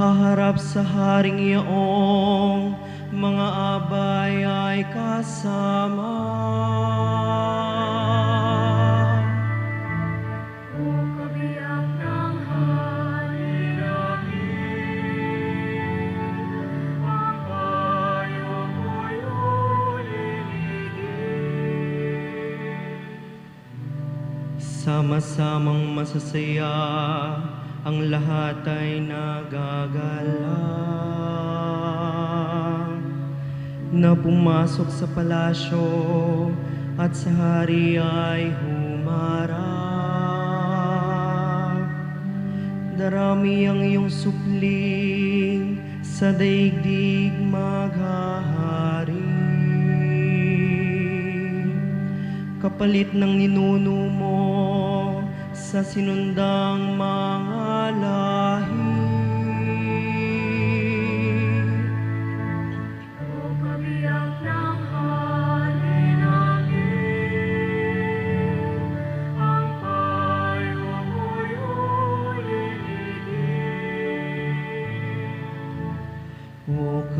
haharap sa haring iyaong mga abay ay kasama. Sama-samang masasaya, ang lahat ay nagagala. Na pumasok sa palasyo at sa hari ay humarap. Darami ang iyong supling sa daigdig maghahari. Kapalit ng ninuno mo sa sinundang mga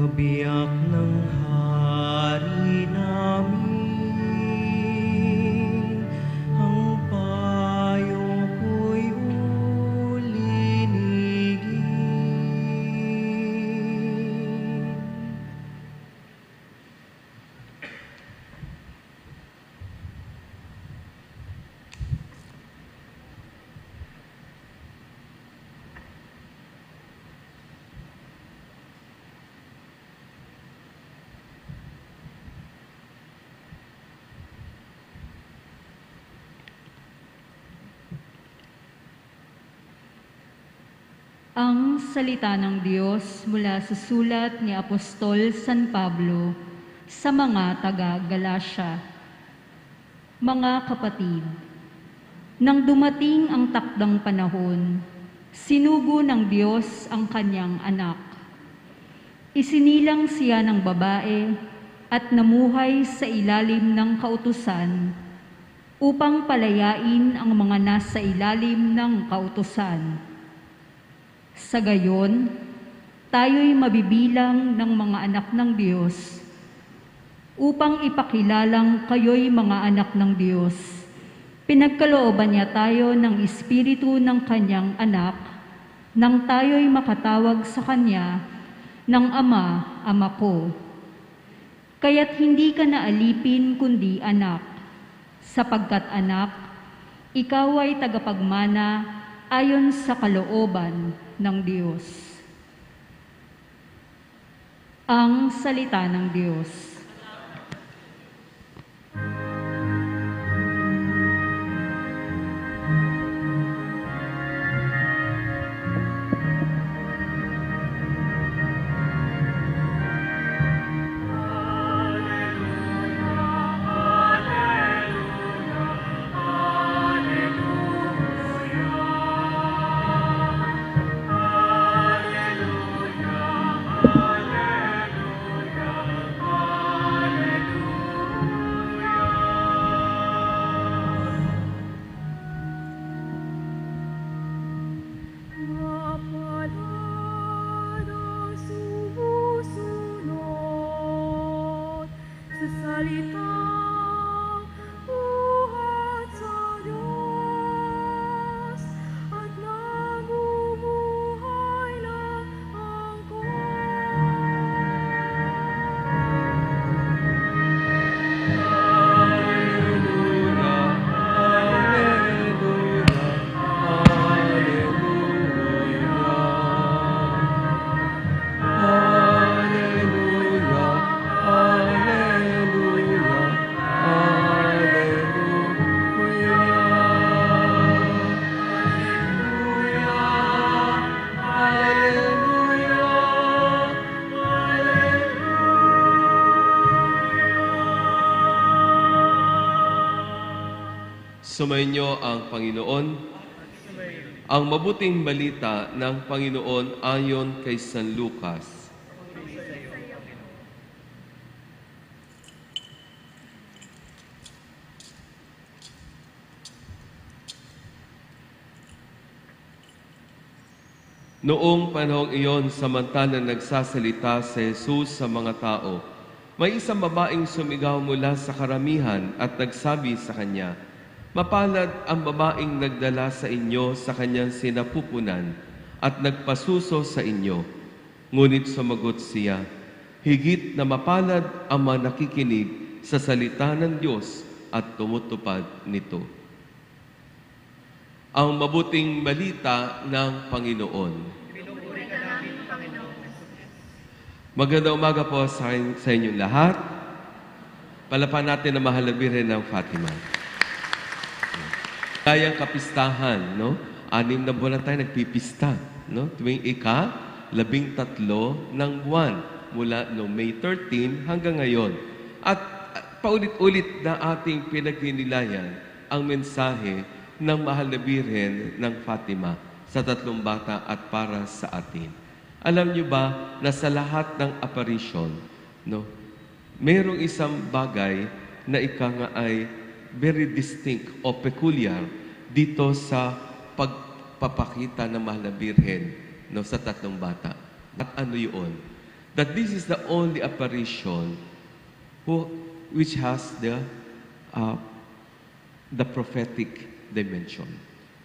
kabiyak ng Ang salita ng Diyos mula sa sulat ni Apostol San Pablo sa mga taga-Galasya. Mga kapatid, nang dumating ang takdang panahon, sinugo ng Diyos ang kanyang anak. Isinilang siya ng babae at namuhay sa ilalim ng kautusan upang palayain ang mga nasa ilalim ng kautusan. Sa gayon, tayo'y mabibilang ng mga anak ng Diyos upang ipakilalang kayo'y mga anak ng Diyos. Pinagkalooban niya tayo ng Espiritu ng Kanyang anak nang tayo'y makatawag sa Kanya ng Ama, Ama ko. Kaya't hindi ka na alipin kundi anak, sapagkat anak, ikaw ay tagapagmana ayon sa kalooban ng Diyos. Ang salita ng Diyos. Sumainyo ang Panginoon. Ang mabuting balita ng Panginoon ayon kay San Lucas. Noong panahong iyon, samantalang nagsasalita si Jesus sa mga tao, may isang babaeng sumigaw mula sa karamihan at nagsabi sa kanya, Mapalad ang babaeng nagdala sa inyo sa kanyang sinapupunan at nagpasuso sa inyo. Ngunit sumagot siya, Higit na mapalad ang mga nakikinig sa salita ng Diyos at tumutupad nito. Ang mabuting balita ng Panginoon. Magandang umaga po sa, inyong lahat. Palapan natin na Birhen ng Fatima. Kayang kapistahan, no? Anim na buwan na tayo nagpipista, no? Tuwing ika, labing tatlo ng buwan mula no May 13 hanggang ngayon. At paulit-ulit na ating pinagninilayan ang mensahe ng mahal na Birhen ng Fatima sa tatlong bata at para sa atin. Alam niyo ba na sa lahat ng apparition, no, mayroong isang bagay na ika nga ay very distinct o peculiar dito sa pagpapakita ng mahal na birhen no, sa tatlong bata. At ano yun? That this is the only apparition who, which has the uh, the prophetic dimension.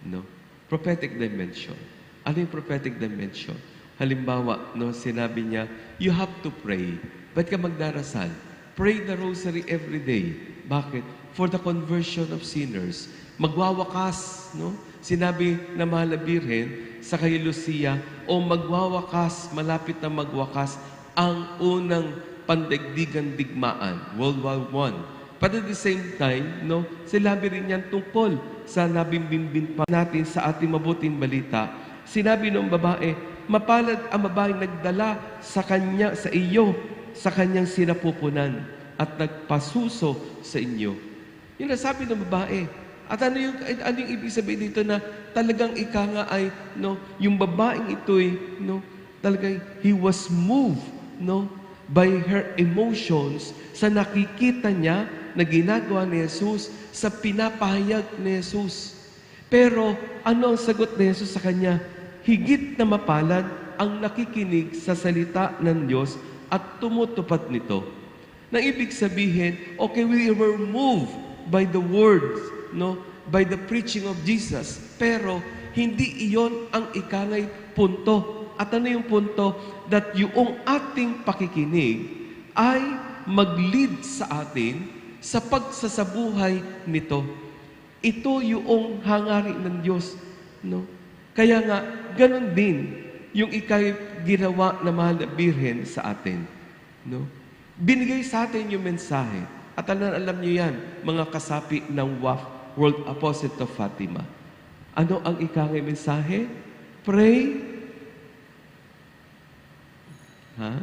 No? Prophetic dimension. Ano yung prophetic dimension? Halimbawa, no, sinabi niya, you have to pray. Ba't ka magdarasal? Pray the rosary every day. Bakit? For the conversion of sinners. Magwawakas, no? Sinabi na mahal na birhen sa kay Lucia, o magwawakas, malapit na magwakas, ang unang pandaigdigan digmaan, World War I. But at the same time, no, sinabi rin yan tungkol sa nabimbimbin pa natin sa ating mabuting balita. Sinabi ng babae, mapalad ang babaeng nagdala sa kanya, sa iyo, sa kanyang sinapupunan at nagpasuso sa inyo. Yun ang ng babae. At ano yung, ano yung ibig sabihin dito na talagang ika nga ay, no, yung babaeng ito'y, no, talagang he was moved, no, by her emotions sa nakikita niya na ginagawa ni Jesus sa pinapahayag ni Jesus. Pero ano ang sagot ni Jesus sa kanya? Higit na mapalad ang nakikinig sa salita ng Diyos at tumutupad nito. Na ibig sabihin, okay, we were moved by the words, no? by the preaching of Jesus. Pero hindi iyon ang ikangay punto. At ano yung punto? That yung ating pakikinig ay mag-lead sa atin sa pagsasabuhay nito. Ito yung hangarin ng Diyos. No? Kaya nga, ganun din yung ikay ginawa na mahal na birhen sa atin. No? Binigay sa atin yung mensahe. At alam, alam niyo yan, mga kasapi ng WAF, World Apostle of Fatima. Ano ang ikangay mensahe? Pray. Ha?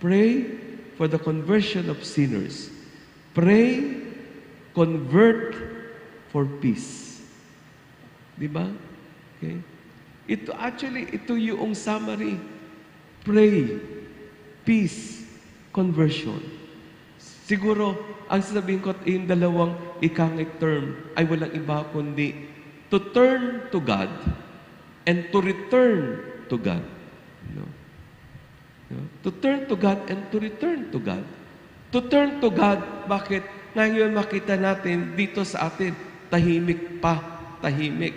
Pray for the conversion of sinners. Pray, convert for peace. Di ba? Okay? Ito actually, ito yung summary. Pray, peace, conversion. Siguro, ang sasabihin ko in dalawang ikangay term ay walang iba kundi to turn to God and to return to God. No? No? To turn to God and to return to God. To turn to God, bakit? Ngayon makita natin dito sa atin, tahimik pa, tahimik.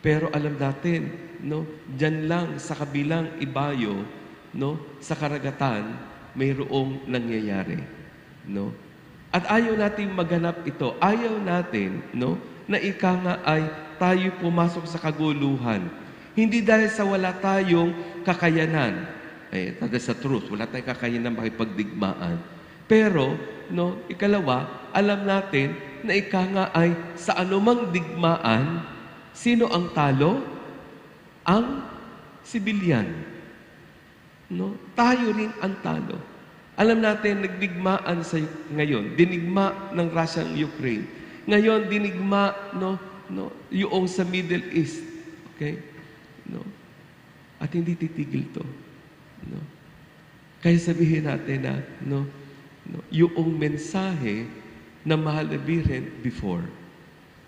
Pero alam natin, no, diyan lang sa kabilang ibayo, no, sa karagatan, mayroong nangyayari, no? At ayaw nating maganap ito. Ayaw natin, no, na ika nga ay tayo pumasok sa kaguluhan. Hindi dahil sa wala tayong kakayanan. Eh, that the truth. Wala tayong kakayanan makipagdigmaan. Pero, no, ikalawa, alam natin na ika nga ay sa anumang digmaan, sino ang talo? Ang sibilyan. No? Tayo rin ang talo. Alam natin, nagdigmaan sa ngayon. Dinigma ng Russia ang Ukraine. Ngayon, dinigma no, no, yung sa Middle East. Okay? No? At hindi titigil to. No? Kaya sabihin natin na no, no, yung mensahe na mahal na before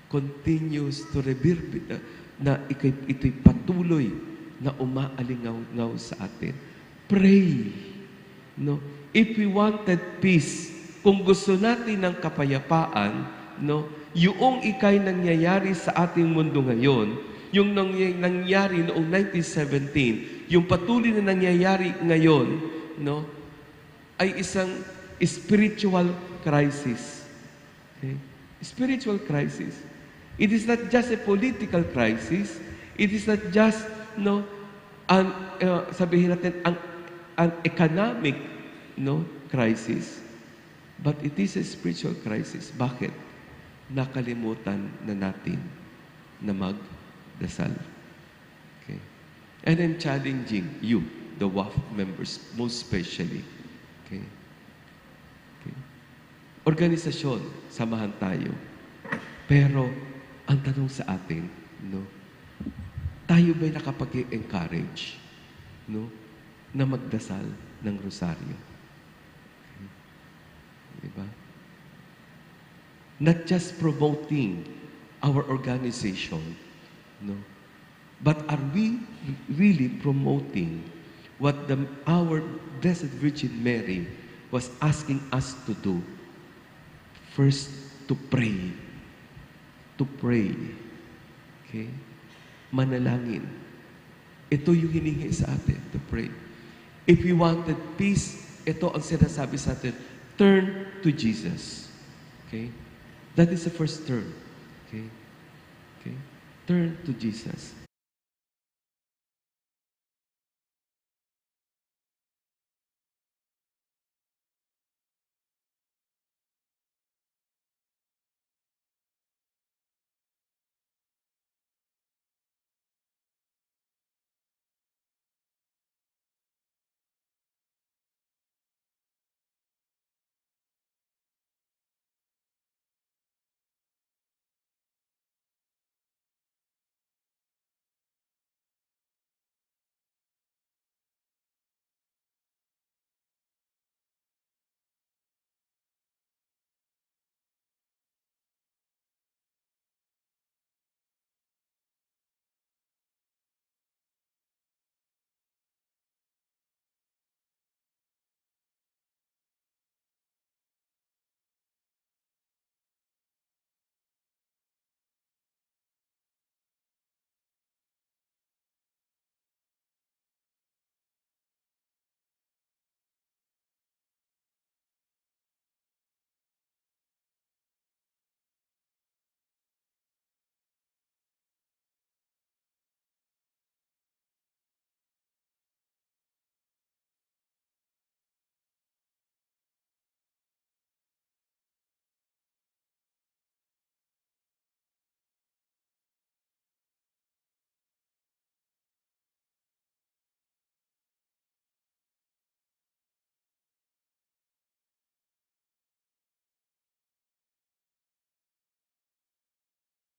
continues to reverberate na, na ito'y patuloy na umaalingaw sa atin. Pray. No? If we wanted peace, kung gusto natin ng kapayapaan, no, yung ikay nangyayari sa ating mundo ngayon, yung nangy- nangyari noong 1917, yung patuloy na nangyayari ngayon, no, ay isang spiritual crisis. Okay? Spiritual crisis. It is not just a political crisis. It is not just no an uh, sabihin natin ang an economic no crisis. But it is a spiritual crisis. Bakit? Nakalimutan na natin na magdasal. Okay. And I'm challenging you, the WAF members, most especially. Okay. Okay. Organisasyon, samahan tayo. Pero, ang tanong sa atin, no, tayo ba'y nakapag-encourage, no, na magdasal ng rosaryo? Diba? Not just promoting our organization, no, but are we really promoting what the, our Blessed Virgin Mary was asking us to do? First, to pray. To pray. Okay? Manalangin. Ito yung hinihingi sa atin, to pray. If we wanted peace, ito ang sinasabi sa atin, turn to Jesus. Okay? That is the first turn. Okay? Okay? Turn to Jesus.